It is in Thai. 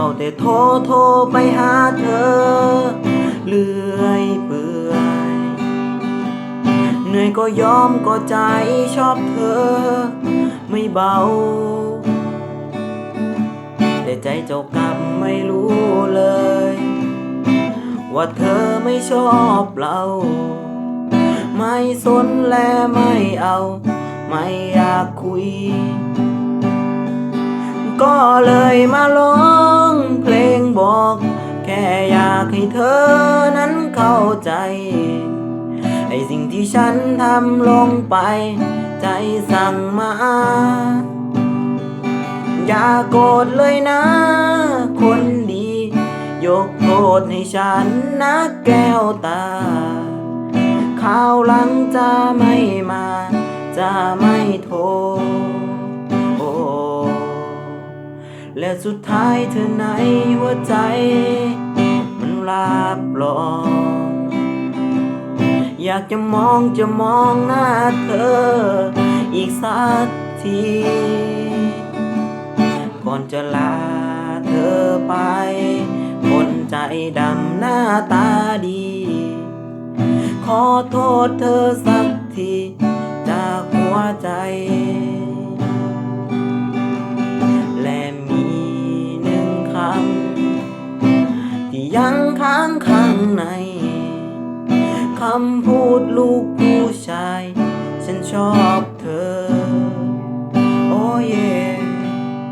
ฝ้าแต่โทรโทรไปหาเธอ เลื่อยเปื่อยเหนื่อยก็ยอมก็ใจชอบเธอ ไม่เบา แต่ใจเจ้ากรรมไม่รู้เลย ว่าเธอไม่ชอบเรา ไม่สนและไม่เอา ไม่อยากคุยก็เลยมาร้อง เธอนั้นเข้าใจ ไอสิ่งที่ฉันทำลงไป ใจสั่งมา อย่าโกรธเลยนะ คนดี ยกโทษให้ฉันนะแก้วตาข่าวหลังจะไม่มา จะไม่โทรโอ้และสุดท้ายเธอในหัวใจ รับรอง อยากจะมองจะมองหน้าเธอ อีกสักที ก่อนจะลาเธอไป คนใจดำหน้าตาดี ขอโทษเธอสักที จากหัวใจ ยังค้างข้างในคำพูดลูกผู้ชาย ฉันชอบเธอ